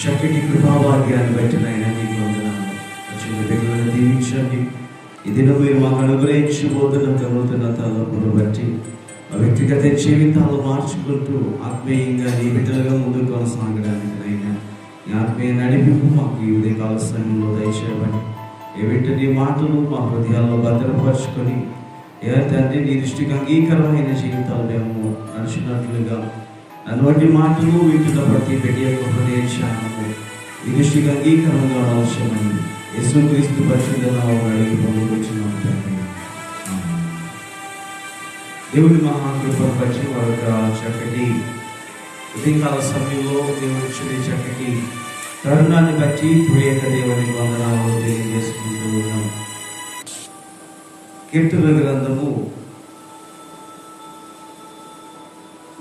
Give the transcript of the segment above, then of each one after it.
చక్కటి కృపాభాగ్యాన్ని బట్టి నాయన నీకు వందనాలు. చిన్న బిడ్డలను దీవించండి. ఈ దినం మీరు మాకు అనుగ్రహించబోతున్న కలుగుతున్న తలపును బట్టి మా వ్యక్తిగత జీవితాలు మార్చుకుంటూ ఆత్మీయంగా నీ బిడ్డలుగా ముందుకు కొనసాగడానికి నైనా నీ ఆత్మీయ నడిపింపు మాకు ఈ ఉదయకాల సమయంలో దయచేయమని ఏ బిడ్డ నీ మాటలు మా హృదయాల్లో భద్రపరచుకొని ఏ తండ్రి నీ దృష్టికి అంగీకరమైన జీవితాలు మేము నడిచినట్లుగా అటువంటి మాటలు వింటున్న ప్రతి బిడ్డ యొక్క హృదయ ధ్యానము ఈ దృష్టికి అంగీకారంగా అవసరమని యేసుక్రీస్తు పరిశుద్ధ అడిగి పొందుకొచ్చున్నాం దేవుడి మహాకృపను బట్టి వారు చక్కటి ఉదయకాల సమయంలో దేవుడి ఇచ్చిన చక్కటి తరుణాన్ని బట్టి ప్రియక దేవుని వందనాలు తెలియజేసుకుంటూ ఉన్నాం. కీర్తన గ్రంథము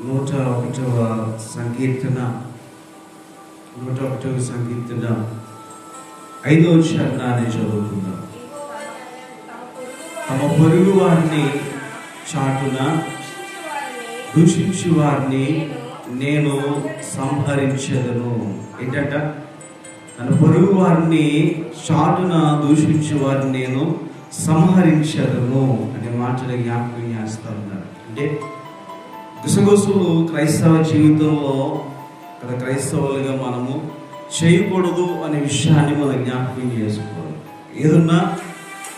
నూట ఒకటవ సంకీర్తన నూట ఒకటవ సంకీర్తన. ఐదో చరణాన్ని చదువుకుందాం. తమ పొరుగు వారిని చాటున దూషించు వారిని నేను సంహరించదను. ఏంటంట? తన పొరుగు వారిని చాటున దూషించు వారిని నేను సంహరించదను అనే మాటలు జ్ఞాపకం చేస్తా ఉన్నారు. అంటే గుసగుసులు క్రైస్తవ జీవితంలో ఇక్కడ క్రైస్తవులుగా మనము చేయకూడదు అనే విషయాన్ని మనం జ్ఞాపకం చేసుకోవాలి. ఏదన్నా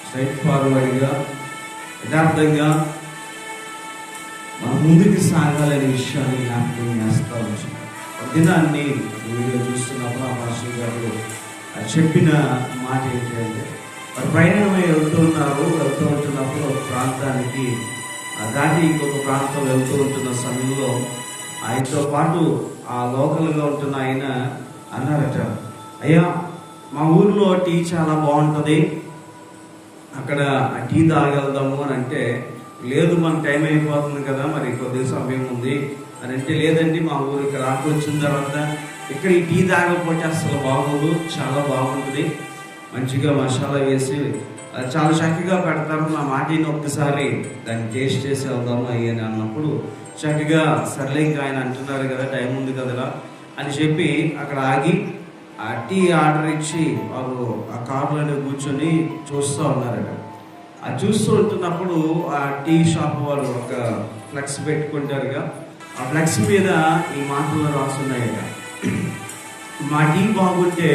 స్ట్రైట్ ఫార్వర్డ్గా యథార్థంగా మన ముందుకు సాగాలనే విషయాన్ని జ్ఞాపకం చేస్తా వచ్చి. ఒక దినాన్ని వీడియో చూస్తున్నప్పుడు ఆ మాస్టర్ గారు చెప్పిన మాట ఏంటంటే వారు ప్రయాణమై వెళ్తూ ఉన్నారు వెళ్తూ ఉంటున్నప్పుడు ఒక ప్రాంతానికి దాటి ఇంకొక ప్రాంతం వెళ్తూ ఉంటున్న సమయంలో ఆయనతో పాటు ఆ లోకల్గా ఉంటున్న ఆయన అన్నారట అయ్యా మా ఊర్లో టీ చాలా బాగుంటుంది. అక్కడ ఆ టీ తాగలుదాము అని అంటే లేదు మన టైం అయిపోతుంది కదా మరి కొద్ది సమయం ఉంది. అని అంటే లేదండి మా ఊరు ఇక్కడ ఆకు వచ్చిన తర్వాత ఇక్కడ ఈ టీ తాగకపోతే అసలు బాగోదు చాలా బాగుంటుంది. మంచిగా మసాలా వేసి చాలా చక్కగా పెడతారు. నా మాటిని ఒక్కసారి దాన్ని టేస్ట్ చేసి వెళ్దాము అని అన్నప్పుడు చక్కగా సర్లే ఇంకా ఆయన అంటున్నారు కదా టైం ఉంది కదరా అని చెప్పి అక్కడ ఆగి ఆ టీ ఆర్డర్ ఇచ్చి వాళ్ళు ఆ కార్లోనే కూర్చొని చూస్తూ ఉన్నారట. ఆ చూస్తూ ఉంటున్నప్పుడు ఆ టీ షాప్ వాళ్ళు ఒక ఫ్లెక్స్ పెట్టుకుంటారుగా. ఆ ఫ్లెక్స్ మీద ఈ మాటలు రాస్తున్నాయట. మా టీ బాగుంటే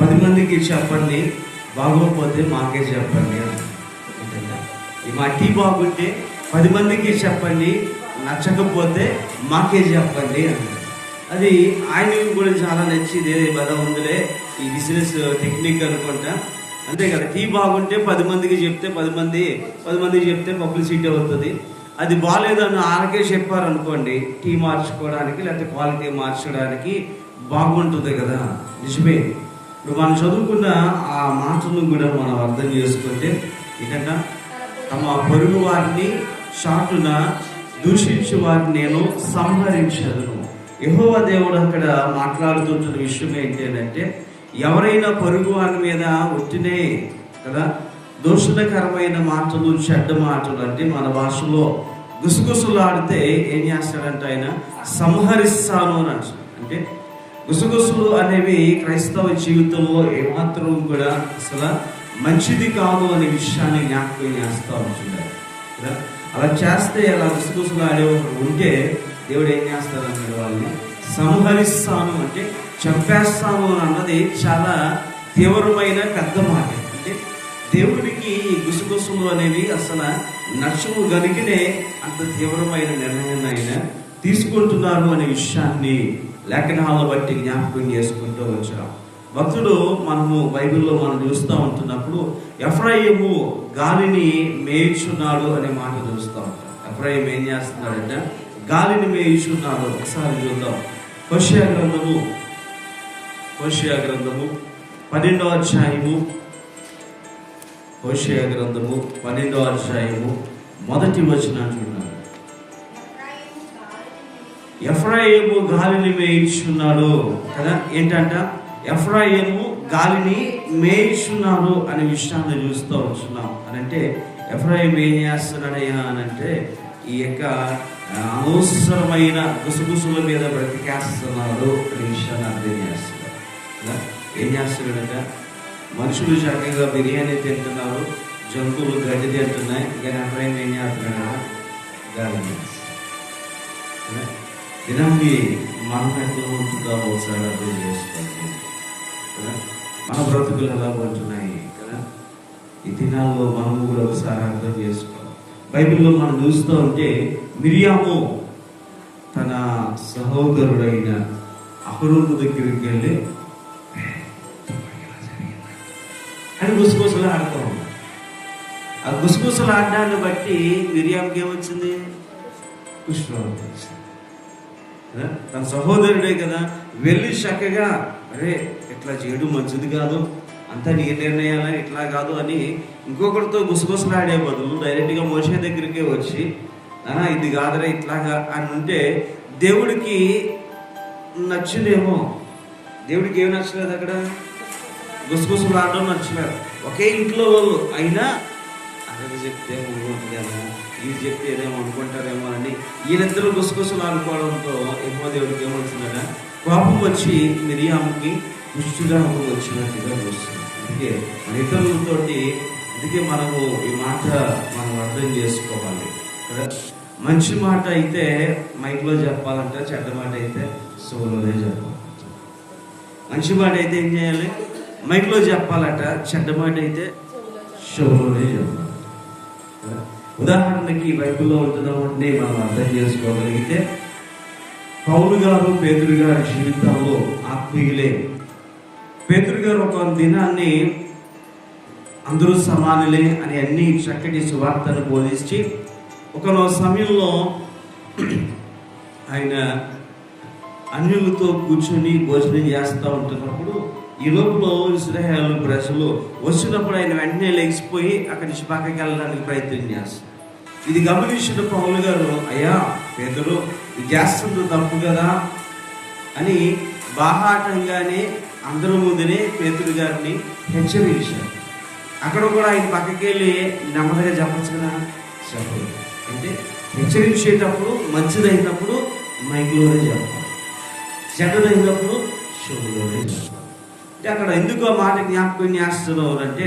పది మందికి చెప్పండి బాగోకపోతే మాకే చెప్పండి ఈ మా టీ బాగుంటే పది మందికి చెప్పండి నచ్చకపోతే మాకే చెప్పండి అది ఆయన కూడా చాలా నచ్చింది ఏదో బల ఉందిలే ఈ బిజినెస్ టెక్నిక్ అనుకుంటా. అంతే కదా టీ బాగుంటే పది మందికి చెప్తే పది మంది పది మందికి చెప్తే పబ్లిసిటీ అవుతుంది. అది బాగాలేదని ఆరకే చెప్పారనుకోండి టీ మార్చుకోవడానికి లేకపోతే క్వాలిటీ మార్చడానికి బాగుంటుంది కదా. నిజమే. ఇప్పుడు మనం చదువుకున్న ఆ మాటలను కూడా మనం అర్థం చేసుకుంటే ఏంటంటే తమ పొరుగు వారిని షాటున దూషించు వారిని నేను సంహరించదును యహోవ దేవుడు అక్కడ మాట్లాడుతున్న విషయం ఏంటంటే ఎవరైనా పొరుగు వారి మీద ఒట్టినే కదా దూషణకరమైన మాటలు చెడ్డ మాటలు అంటే మన భాషలో గుసగుసలాడితే ఏం చేస్తాడంటే ఆయన? సంహరిస్తాను అని అంటే గుసగుసలు అనేవి క్రైస్తవ జీవితంలో ఏమాత్రం కూడా అసలు మంచిది కాదు అనే విషయాన్ని జ్ఞాపకం చేస్తూ ఉంటున్నారు. కదా? అలా చేస్తే అలా గుసగుసలు ఆడే ఉంటే దేవుడు ఏం చేస్తారన్నాడు వాళ్ళని? సంహరిస్తాను అంటే చంపేస్తాను అన్నది చాలా తీవ్రమైన పెద్ద మాట. అంటే దేవుడికి ఈ గుసగుసలు అనేవి అసలు నచ్చము గనికినే అంత తీవ్రమైన నిర్ణయాన్ని ఆయన తీసుకుంటున్నారు అనే విషయాన్ని లేఖనాలను బట్టి జ్ఞాపకం చేసుకుంటూ వచ్చాం. భక్తుడు మనము బైబిల్లో మనం చూస్తూ ఉంటున్నప్పుడు ఎఫ్రాయిము గాలిని మేయుచున్నాడు అనే మాట చూస్తూ ఉంటాం. ఎఫ్రాయిం ఏం చేస్తున్నాడంటే గాలిని మేయుచున్నాడు. ఒకసారి చూద్దాం. హోషియా గ్రంథము హోషియా గ్రంథము పన్నెండో అధ్యాయము హోషియా గ్రంథము పన్నెండో అధ్యాయము మొదటి వచనం చూడాలి ఎఫ్రాయిము గాలిని మేయించున్నాడు కదా? ఏంటంట? ఎఫ్రాయిము గాలిని మేయించున్నాడు అనే విషయాన్ని చూస్తూ వస్తున్నాం అని అంటే ఎఫ్రాయిం ఏం చేస్తున్నాడయ్యా అని అంటే ఈ యొక్క అనవసరమైన గుసగుసుల మీద బ్రతికేస్తున్నాడు అనే విషయాన్ని అర్థం చేస్తున్నాడు. ఏం చేస్తున్నాడట? మనుషులు చక్కగా బిర్యానీ తింటున్నారు జంతువులు గడ్డి తింటున్నాయి ఇంకా ఎఫ్రాయిం ఏం చేస్తున్నాడు? గాలి చేస్తున్నాడు. దినాన్ని మనం ఎట్లా ఉంటుందో ఒకసారి అర్థం చేసుకోండి కదా? మన బ్రతుకులు ఎలా ఉంటున్నాయి కదా? ఈ దినాల్లో మనం కూడా ఒకసారి అర్థం చేసుకోవాలి. బైబిల్లో మనం చూస్తూ ఉంటే మిరియాము తన సహోదరుడైన అహరోను దగ్గరికి వెళ్ళి అని గుసగుసలు ఆడుతూ ఉన్నాడు. ఆ గుసగుసలు ఆడడాన్ని బట్టి మిరియాంకి ఏమొచ్చింది? కుష్ఠరోగం వచ్చింది తన సహోదరుడే కదా. వెళ్ళి చక్కగా అరే ఇట్లా చేయడం మంచిది కాదు? అంతా నీ నిర్ణయాలు ఇట్లా కాదు అని ఇంకొకరితో గుసగుసలాడే బదులు డైరెక్ట్గా మోసే దగ్గరికే వచ్చి ఇది కాదురా ఇట్లాగా అని ఉంటే దేవుడికి నచ్చలేమో. దేవుడికి ఏం నచ్చలేదు అక్కడ? గుసగుసలాడడం నచ్చలేదు. ఒకే ఇంట్లో వాళ్ళు. అయినా అక్కడ చెప్తే ఇది చెప్తే ఏదేమో అనుకుంటారేమో అని ఈయనిద్దరు గుసగుసలు ఆడుకోవడంతో ఎక్కువ దేవుడికి ఏమవుతుందట? కోపం వచ్చి మిరియాముకి కుష్ఠురాము వచ్చినట్టుగా చూస్తుంది అందుకే మన ఇతరులతోటి అందుకే మనము ఈ మాట మనం అర్థం చేసుకోవాలి. కదా? మంచి మాట అయితే మైక్లో చెప్పాలంటే చెడ్డ మాట అయితే సోలోనే చెప్పాలి. మంచి మాట అయితే ఏం చేయాలి? మైక్లో చెప్పాలట చెడ్డ మాట అయితే షోలోనే చెప్పాలి. ఉదాహరణకి బైబిల్లో ఉంటున్నామంటే మనం అర్థం చేసుకోగలిగితే పౌలు గారు పేదరు గారి జీవితంలో ఆత్మీయులే. పేదరు గారు ఒక దినాన్ని అందరూ సమానులే అని అన్ని చక్కటి సువార్తను బోధించి ఒక సమయంలో ఆయన అన్యులతో కూర్చొని భోజనం చేస్తూ ఉంటున్నప్పుడు ఈ లోపల ఇస్రాయేల్ ప్రజలు వచ్చినప్పుడు ఆయన వెంటనే లెగిసిపోయి అక్కడి నుంచి పక్కకి వెళ్ళడానికి ప్రయత్నం చేస్తారు. ఇది గమనించిన పౌలు గారు అయ్యా పేదరు ఇది చేస్తుంది తప్పు కదా అని బాహాటంగానే అందరి ముందునే పేతురు గారిని హెచ్చరించారు. అక్కడ కూడా ఆయన పక్కకి వెళ్ళి నెమ్మదిగా చెప్పచ్చు కదా? చెప్పదు అంటే హెచ్చరించేటప్పుడు మంచిదైనప్పుడు మైక్లోనే చెప్పాలి. చెడ్డదైనప్పుడు షోలోనే చెప్పాలి. అక్కడ ఎందుకు ఆ మాట జ్ఞాపకం చేస్తున్నారు అంటే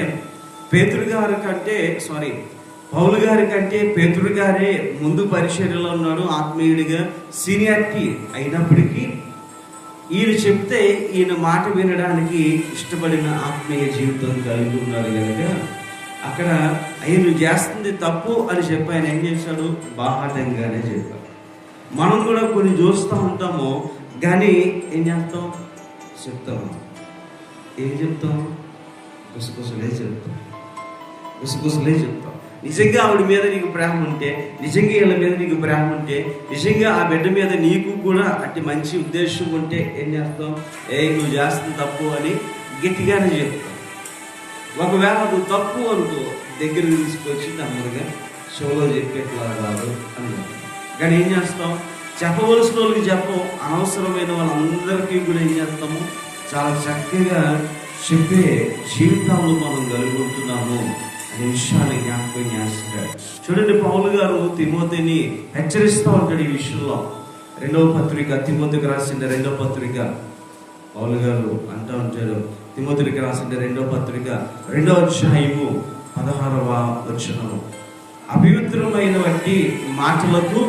పేతురు గారి కంటే సారీ పౌలు గారి కంటే పేతురు గారే ముందు పరిచర్యలో ఉన్నాడు ఆత్మీయుడిగా సీనియారిటీ అయినప్పటికీ ఈయన చెప్తే ఈయన మాట వినడానికి ఇష్టపడిన ఆత్మీయ జీవితం కలిగి ఉన్నారు కనుక అక్కడ ఆయన చేస్తుంది తప్పు అని చెప్పి ఆయన ఏం చేశాడు? బాహాటంగానే చెప్పాడు. మనం కూడా కొన్ని చూస్తూ ఉంటాము కానీ ఏం చేస్తాం? చెప్తాము ఏం చెప్తాం. గుసగుసలే చెప్తాం గుసగుసలే చెప్తాం. నిజంగా ఆవిడ మీద నీకు ప్రేమ ఉంటే నిజంగా వీళ్ళ మీద నీకు ప్రేమ ఉంటే నిజంగా ఆ బిడ్డ మీద నీకు కూడా అట్టి మంచి ఉద్దేశం ఉంటే ఏం చేస్తాం ఏ నువ్వు చేస్తుంది తప్పు అని గట్టిగానే చెప్తాం. ఒకవేళ నువ్వు తప్పు అనుకో దగ్గర తీసుకొచ్చి నెమ్మదిగా షోలో చెప్పేట్లా కాదు అన్నారు కానీ ఏం చేస్తాం చెప్పవలసిన వాళ్ళకి చెప్పం అనవసరమైన వాళ్ళందరికీ కూడా ఏం చేస్తాము? చాలా చక్కగా చెప్పే జీవితాలు మనం కలిగి ఉంటున్నాము అనే విషయాన్ని జ్ఞాపకం చేస్తాడు చూడండి పౌలు గారు తిమోతిని హెచ్చరిస్తూ ఉంటాడు ఈ విషయంలో. రెండవ పత్రిక తిమోతికి రాసిన రెండవ పత్రిక. పౌలు గారు అంటూ ఉంటాడు తిమోతికి రాసిన రెండవ పత్రిక రెండవ అధ్యాయము పదహారవ వచనము అపవిత్రమైన వంటి మాటలకు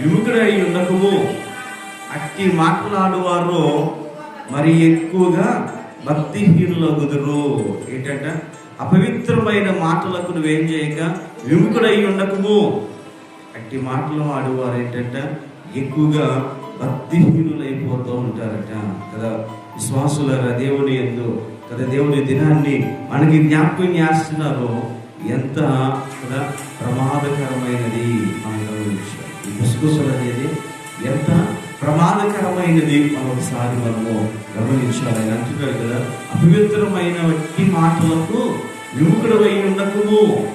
విముఖుడై ఉండకము. అట్టి మాట్లాడువారు మరి ఎక్కువగా భక్తిహీనుల కుదురు ఏంటంట? అపవిత్రమైన మాటలకు నువ్వేం చేయక విముఖుడై ఉండకము. అట్టి మాటలు ఆడేవారు ఏంటంట? ఎక్కువగా భక్తిహీనులైపోతూ ఉంటారట. కదా? విశ్వాసుల దేవుని ఎందు కదా? దేవుని దినాన్ని మనకి జ్ఞాపకం చేస్తున్నారు. ఎంత కదా? ప్రమాదకరమైనది. మన ఈ గుసగుసలు అనేది ఎంత ప్రమాదకరమైనది మనం ఒకసారి మనము గమనించాలి ఆయన అంటున్నాడు కదా. అపవిత్రమైన వట్టి మాటలకు విముఖుడమై ఉండకము.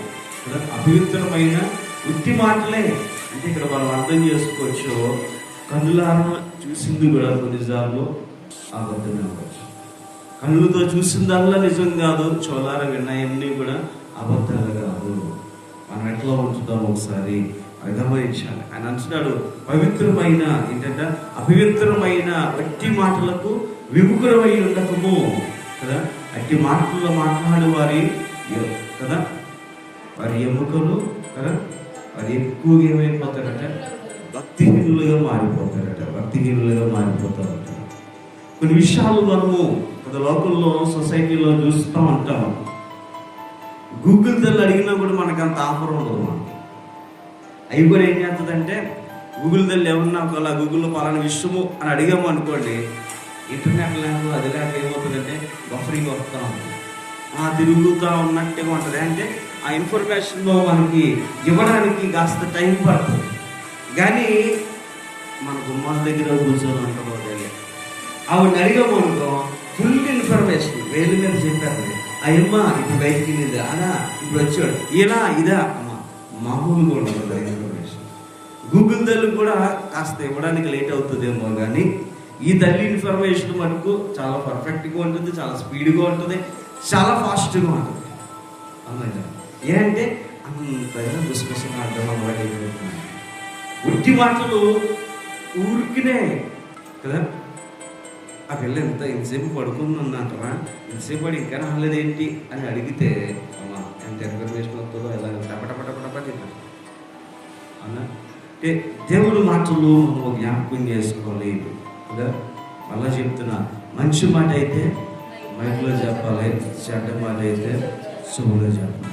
కదా అపవిత్రమైన ఉత్తి మాటలే. అంటే ఇక్కడ మనం అర్థం చేసుకోవచ్చు. కన్నులారా చూసింది కూడా కొన్నిసార్లు అబద్ధం అవ్వచ్చు. కళ్ళుతో చూసిందల్లా నిజం కాదు. చోలార విన్నాయన్నీ కూడా అబద్ధాలు కాదు. మనం ఎట్లా ఉంచుతాం ఒకసారి? అది ఆయన అంటున్నాడు పవిత్రమైన ఏంటంటే అపవిత్రమైన వట్టి మాటలకు విముఖురమై ఉండకము. కదా? అట్టి మాటల్లో మాట్లాడే వారి కదా? వారి ఎముకలు కదా? వారి ఎక్కువగా ఏమైపోతారట? భక్తిహీనులుగా మారిపోతారట భక్తిహీనులుగా మారిపోతారట. కొన్ని విషయాలు మనము కొంత లోకల్లో సొసైటీలో చూస్తూ ఉంటాం. గూగుల్ తల్లి అడిగినా కూడా మనకు అంత ఆఫర్ ఉండదు అవి కూడా ఏం చేస్తుందంటే గూగుల్ తల్లి ఏమన్నా ఒకవేళ గూగుల్లో పలానా విషయము అని అడిగాము అనుకోండి ఇంటర్నెట్ లేదు అది లేక ఏమవుతుందంటే బఫరింగ్ వస్తూ ఉంటుంది ఆ తిరుగుతూ ఉన్నట్టే ఉంటుంది అంటే ఆ ఇన్ఫర్మేషన్లో మనకి ఇవ్వడానికి కాస్త టైం పడుతుంది. కానీ మన గుమ్మాల దగ్గర కూర్చొని ఉంటాం దగ్గర ఆవిడ అడిగాము అనుకో ఫుల్ ఇన్ఫర్మేషన్ వేలు మీద చెప్పారు అయ్యమ్మ ఇప్పుడు బయటికి వెళ్ళింది అలా ఇప్పుడు వచ్చాడు. ఇలా ఇదా? మామూలుగా ఉండదు ఇన్ఫర్మేషన్ గూగుల్ తల్లి కూడా కాస్త ఇవ్వడానికి లేట్ అవుతుందేమో కానీ ఈ తల్లి ఇన్ఫర్మేషన్ మనకు చాలా పర్ఫెక్ట్గా ఉంటుంది చాలా స్పీడ్గా ఉంటుంది చాలా ఫాస్ట్గా ఉంటుంది. అన్నమాట ఏంటంటే అంతగా డిస్కషన్ అర్థం అలవాటు అయిపోతున్నాయి ఉట్టి మాటలు ఊరికినే కదా? ఆ పిల్ల ఎంత ఇంతసేపు పడుకుందంటారా ఇంతసేపు పడి ఇంకా రాలేదేంటి అని అడిగితే అమ్మా ఎంత ఇన్ఫర్మేషన్ వస్తుందో ఎలా అన్న? అంటే దేవుడు మాటలు మనము జ్ఞాపకం చేసుకోలేదు. కదా? మళ్ళా చెప్తున్నా మంచి మాట అయితే మైక్లో చెప్పాలి చెడ్డ మాట అయితే చెవులో చెప్పాలి.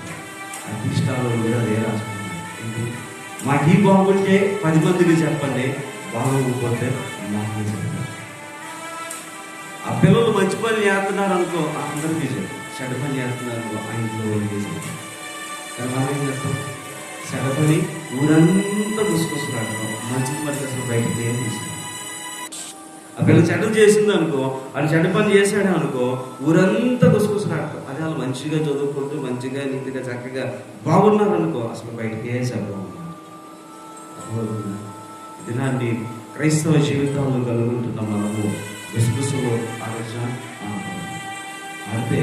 అధిష్టాలు కూడా అదే రాసుకున్నాను మాకు ఈ బాగుంటే పది మందికి చెప్పండి బాగోకపోతే మాకు చెప్పండి. ఆ పిల్లలు మంచి పని చేస్తున్నారు అనుకో అందరికీ చెప్పు. చెడ్డ పని చేస్తున్నారు అనుకో ఆ ఇంట్లో వాళ్ళు చెప్పు. కానీ మనం ఏం చెప్తాం చెడ్డ ఊరంతా గుసుకొస్తున్నాడు మంచి పని అసలు బయటకు ఏం తీసుకున్నాడు ఆ పిల్ల చెడ్డ చేసింది అనుకో అది చెడ్డ పని చేశాడు అనుకో ఊరంతా గుసగుసలాడతాం అదే వాళ్ళు మంచిగా చదువుకుంటూ మంచిగా నీతిగా చక్కగా బాగున్నారు అనుకో అసలు బయటకే చెప్పడం దినాన్ని క్రైస్తవ జీవితంలో కలుగుంటున్న మనము గుసగుసలో ఆలోచన అంటే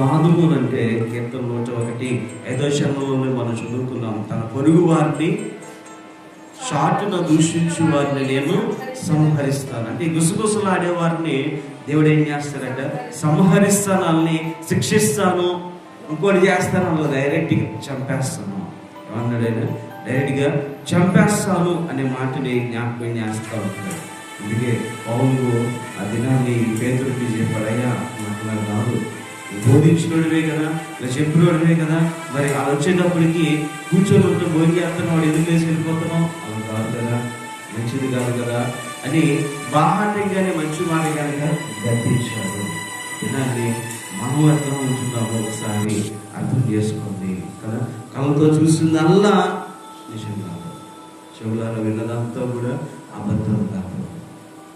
ఎంత అంటే కీర్తన నూట ఒకటి? ఐదో శరణంలోనే మనం చదువుకున్నాం. తన పొరుగు వారిని షాటున దూషించు వారిని నేను సంహరిస్తాను. అంటే ఈ గుసగుసలాడే వారిని దేవుడు ఏం చేస్తాడంట సంహరిస్తాను వాళ్ళని శిక్షిస్తాను ఇంకోటి చేస్తాను వాళ్ళు డైరెక్ట్గా చంపేస్తాను. ఏమన్నాడైనా? డైరెక్ట్గా చంపేస్తాను అనే మాటని జ్ఞాపకం చేస్తా ఉంటాడు. అందుకే పౌలు ఆ దినాన్ని పేదలకి చెప్పాడయ్యా మాట్లాడు కాదు బోధించినోడివే కదా ఇలా చెప్పినోడివే కదా మరి అలా వచ్చేటప్పటికి కూర్చొని ఉంటే భోజనం చేస్తున్నావు వాడు ఎందుకు వేసి వెళ్ళిపోతున్నాం అలా కాదు కదా మంచిది కాదు కదా అని బాహాటంగానే మంచి మాట కనుక గర్తించాడు వినాలి మనం అర్థం ఉంటున్నాము ఒకసారి అర్థం చేసుకోండి కదా. కళ్ళతో చూసిందల్లా నిజం కాదు. చెవులారా విన్నదంతా కూడా అబద్ధం కాదు.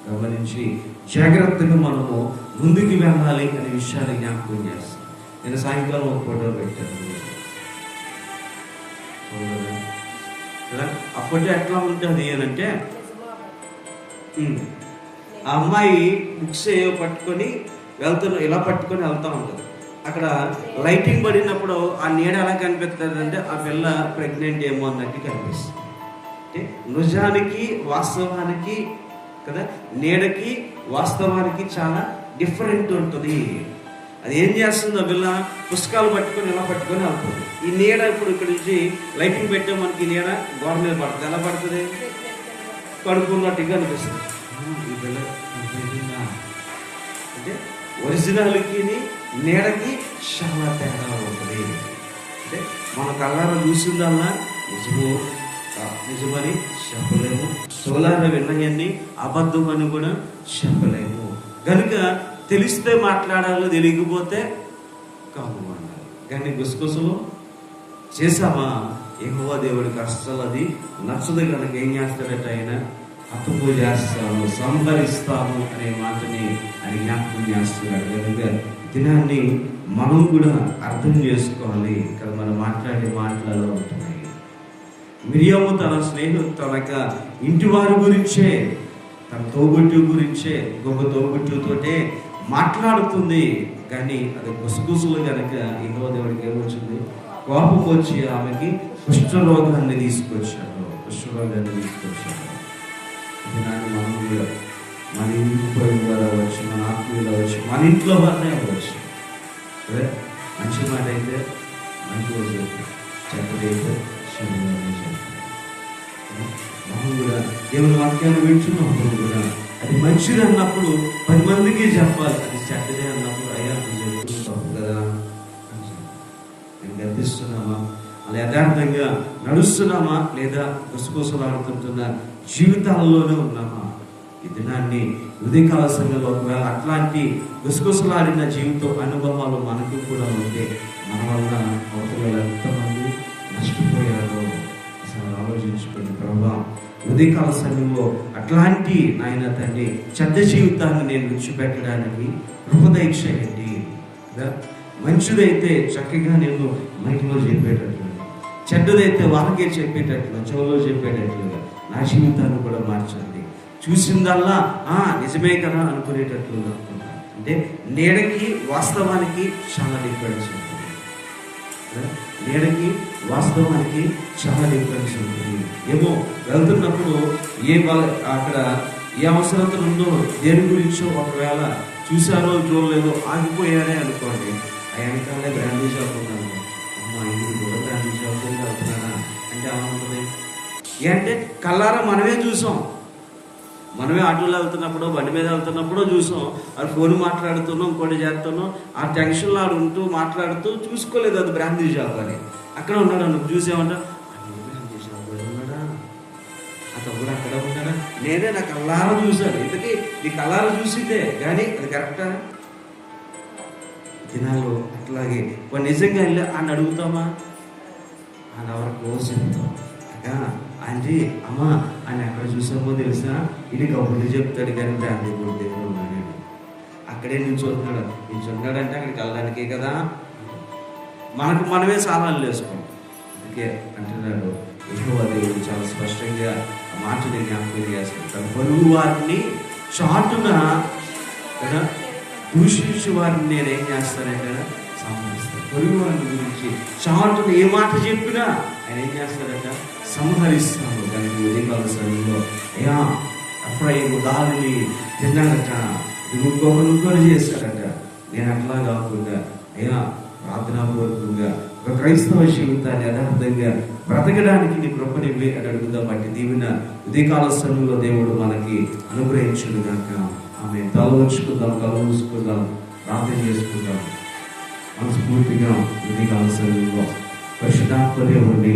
గమనించి జాగ్రత్తగా మనము ముందుకు వెళ్ళాలి అనే విషయాన్ని జ్ఞాపకం చేస్తాం. నేను సాయంకాలం ఒక ఫోటో పెట్టాను. ఆ ఫోటో ఎట్లా ఉంటుంది అని అంటే ఆ అమ్మాయి బుక్స్ ఏవో పట్టుకొని వెళ్తున్న ఇలా పట్టుకొని వెళ్తూ ఉంటుంది. అక్కడ లైటింగ్ పడినప్పుడు ఆ నీడ ఎలా కనిపిస్తుంది అంటే ఆ పిల్ల ప్రెగ్నెంట్ ఏమో అన్నట్టు కనిపిస్తుంది. అంటే నిజానికి వాస్తవానికి కదా నీడకి వాస్తవానికి చాలా డిఫరెంట్ ఉంటుంది. అది ఏం చేస్తుందో ఆ పిల్ల పుస్తకాలు పట్టుకొని ఎలా పట్టుకొని వెళ్తుంది. ఈ నీడ ఇప్పుడు ఇక్కడ నుంచి లైటింగ్ పెట్టే మనకి ఈ నీడ గోడ మీద పడుతుంది. ఎలా పడుతుంది? పడుకున్నట్టుగా అనిపిస్తుంది ఈ అంటే ఒరిజినల్కి నీడకి చాలా తేడా ఉంటుంది. అంటే మన కళ్ళారా చూసిందల్లా నిజము? నిజమని చెప్పలేము. సోలార్ విన్నయాన్ని అబద్ధం అని కూడా చెప్పలేము. కనుక తెలిస్తే మాట్లాడాలో తెలియకపోతే కాము అన్నారు. కానీ గుసగుసలు చేసామా ఎగువ దేవుడికి అస్సలు అది నచ్చదు కనుక ఏం చేస్తాడట ఆయన? అతుపు చేస్తాము సంభరిస్తాము అనే మాటని ఆయన జ్ఞాపకం చేస్తున్నాడు. కనుక దినాన్ని మనం కూడా అర్థం చేసుకోవాలి. ఇక్కడ మనం మాట్లాడే మాటలలో ఉంటున్నాయి. మిరియము తన స్నేహి తన యొక్క ఇంటి వారి గురించే తన తోబుట్టు గురించే గొప్ప తోబుట్టుతోటే మాట్లాడుతుంది. కానీ అది గుసగుసలు కనుక ఇంకో దేవుడికి ఏమొచ్చింది? కోపం వచ్చి ఆమెకి కుష్ఠరోగాన్ని తీసుకొచ్చాడు. కుష్ఠరోగాన్ని తీసుకొచ్చాడు. ఇది మనం కూడా మన ఇంటి పోయిన వచ్చి అవ్వచ్చు మన ఆత్మీయులు అవ్వచ్చు మన ఇంట్లో వారినే అవ్వచ్చు అదే మంచి మాట అయితే మంచి రోజు చెడ్డదైతే కూడా దేవుని వాక్యాన్ని వింటున్నప్పుడు కూడా. అది మంచిది అన్నప్పుడు పది మందికి చెప్పాలి. అది చెడ్డదే అన్నప్పుడు అయ్యా కదా. నేను గర్దిస్తున్నామా అలా యథార్థంగా నడుస్తున్నామా? లేదా గుసగుసలాడుతుంటున్న జీవితాల్లోనే ఉన్నామా? ఈ దినాన్ని ఉదయకాల సమయంలో ఒకవేళ అట్లాంటి గుసగుసలాడిన జీవితం అనుభవాలు మనకు కూడా ఉంటే మన వల్ల అవతల ఎంతమంది అసలు ప్రభా ఉదయకాల సమయంలో అట్లాంటి నాయన తండ్రి చెడ్డ జీవితాన్ని నేను విడిచిపెట్టడానికి కృపదీక్షయండి కదా? మంచిదైతే చక్కగా నేను మైకులో చెప్పేటట్లుగా చెడ్డదైతే వాళ్ళకే చెప్పేటట్లు చెవులో చెప్పేటట్లుగా నా జీవితాన్ని కూడా మార్చండి. చూసిందల్లా ఆ నిజమే కదా అనుకునేటట్లుగా అంటే నేడకి వాస్తవానికి చాలా డిఫరెన్స్ ఉంది నీడకి వాస్తవానికి చాలా డిఫరెన్స్ ఉంటుంది. ఏమో వెళ్తున్నప్పుడు ఏ అక్కడ ఏ అవసరత ఉందో దేని గురించో ఒకవేళ చూశారో చూడలేదో ఆగిపోయారే అనుకోండి ఆ వెనకాలే బ్రాండీ షాప్ ఉన్నాను అమ్మా ఇది కూడా బ్రాండీ షాప్ వెళ్తున్నానా? అంటే అలా ఉంటుంది? ఏంటంటే కల్లారా మనమే చూసాం. మనమే ఆటోలో వెళ్తున్నప్పుడు బండి మీద వెళ్తున్నప్పుడు చూసాం అది ఫోన్ మాట్లాడుతున్నాం ఇంకోటి చేస్తున్నాం. ఆ టెన్షన్లో ఆడు ఉంటూ మాట్లాడుతూ చూసుకోలేదు అది బ్రాందీ షాప్ అని. అక్కడ ఉన్నాడు నువ్వు చూసేమంటా బ్రాందీ అక్కడ ఉన్నాడా నేనే నా కల్లారా చూశాను. ఇంతకీ నీ కల్లారా చూసితే కానీ అది కరెక్టా? దినాల్లో అట్లాగే. కొన్ని నిజంగా వెళ్ళి ఆయన అడుగుతామా? ఆయన ఎవరు క్లోజ్ చెప్తాం. అక్క అంటే అమ్మ ఆయన ఎక్కడ చూసామో తెలుసా? ఇది కబుర్లు చెప్తాడు కానీ బ్రాంతి కూడా దగ్గర అక్కడే నిల్చుంటున్నాడు. నిల్చుంటున్నాడంటే అక్కడికి వెళ్ళడానికే కదా. మనకు మనమే సాధనలు వేసుకోం. అందుకే అంటున్నాడు. యెహోవా దేవుడు చాలా స్పష్టంగా ఆ మాటని జ్ఞాపకం చేస్తుంటాడు బరువు వారిని చాటున కదా దూషించి వారిని నేనేం ఏం చేస్తానంటే సంహరిస్తాను. పొరుగు వారిని గురించి చాటున ఏ మాట చెప్పినా ఆయన ఏం చేస్తాడట సంహరిస్తాను కానీ ఉదయకాల సమయంలో అయ్యా అఫ్రాయిము దానిని తిన్నాడట నువ్వు ఇంకొకరు చేశాడట నేను అట్లా కాకుండా అయినా ప్రార్థనాపూర్వకంగా ఒక క్రైస్తవ జీవితాన్ని యథార్థంగా బ్రతకడానికి నీ కృపనివ్వి అని అడుగుదాం. వాటి దీవిన ఉదయకాల సమయంలో దేవుడు మనకి అనుగ్రహించుడు గాక ఆమె తల ఉంచుకుందాం తల ఉంచుకుందాం ప్రార్థన చేసుకుందాం. మనస్ఫూర్తిగా ఉదయకాల సమయంలో పరిశుధాత్మ దేవుడిని